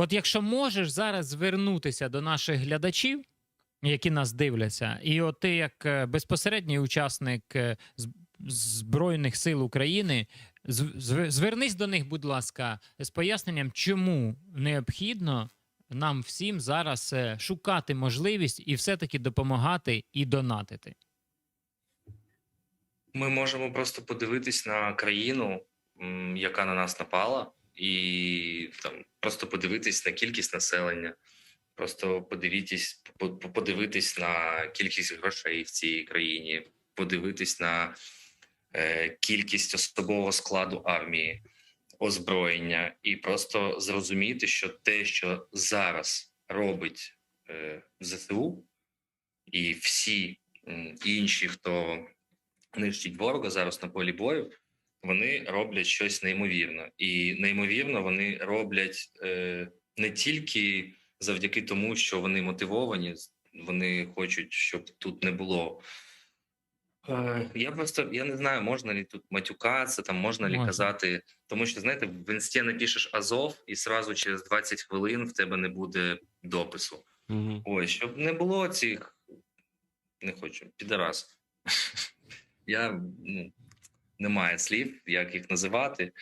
От якщо можеш зараз звернутися до наших глядачів, які нас дивляться, і от ти, як е, безпосередній учасник е, Збройних сил України, звернись до них, будь ласка, з поясненням, чому необхідно нам всім зараз е, шукати можливість і все-таки допомагати і донатити. Ми можемо просто подивитись на країну, яка на нас напала, і просто подивитись на кількість населення, просто подивитись, по- по- подивитись на кількість грошей в цій країні, подивитись на е, кількість особового складу армії, озброєння, і просто зрозуміти, що те, що зараз робить е, ЗСУ, і всі інші, хто нищить ворога зараз на полі бою, вони роблять щось неймовірне. І неймовірно вони роблять е, не тільки завдяки тому, що вони мотивовані, вони хочуть, щоб тут не було. Е, Я просто я не знаю, можна ли тут матюкатися, там можна ли Можна. казати, тому що знаєте, в інсті напишеш Азов, і сразу через 20 хвилин в тебе не буде допису. Угу. Ой, щоб не було цих. Не хочу, підарас. Я ну, немає слів, як їх називати.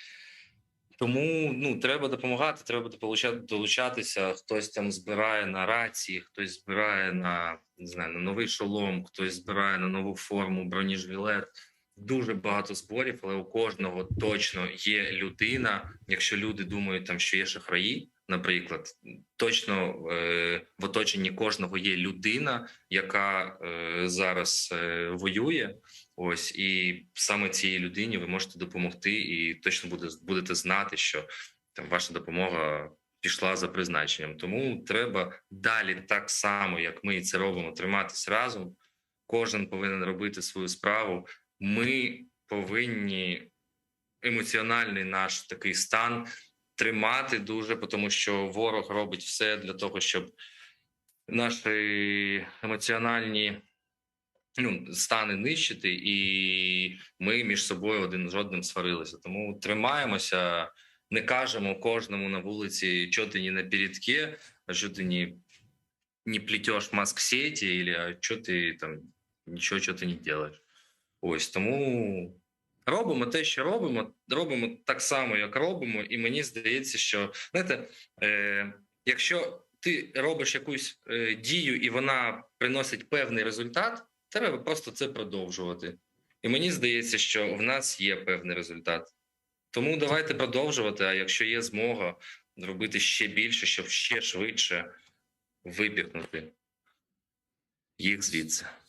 Тому ну, треба допомагати, треба долучати, долучатися. Хтось там збирає на рації, хтось збирає на не знаю, на новий шолом, хтось збирає на нову форму, бронежилет. Дуже багато зборів, але у кожного точно є людина. Якщо люди думають, там що є шахраї, наприклад, точно е, в оточенні кожного є людина, яка е, зараз е, воює. Ось і саме цій людині ви можете допомогти, і точно буде будете знати, що там ваша допомога пішла за призначенням. Тому треба далі, так само як ми це робимо, триматись разом. Кожен повинен робити свою справу. Ми повинні емоціональний наш такий стан тримати дуже, тому що ворог робить все для того, щоб наші емоціональні ну, стани нищити, і ми між собою один з одним сварилися. Тому тримаємося, не кажемо кожному на вулиці, що ти не на передке, а що ти не, не плетеш маск сеті, або що ти там нічого, що ти не робиш. Ось тому робимо те, що робимо, робимо так само, як робимо, і мені здається, що знаєте, е, якщо ти робиш якусь е, дію і вона приносить певний результат, треба просто це продовжувати. І мені здається, що в нас є певний результат. Тому давайте продовжувати. А якщо є змога робити ще більше, щоб ще швидше випікнути їх звідси.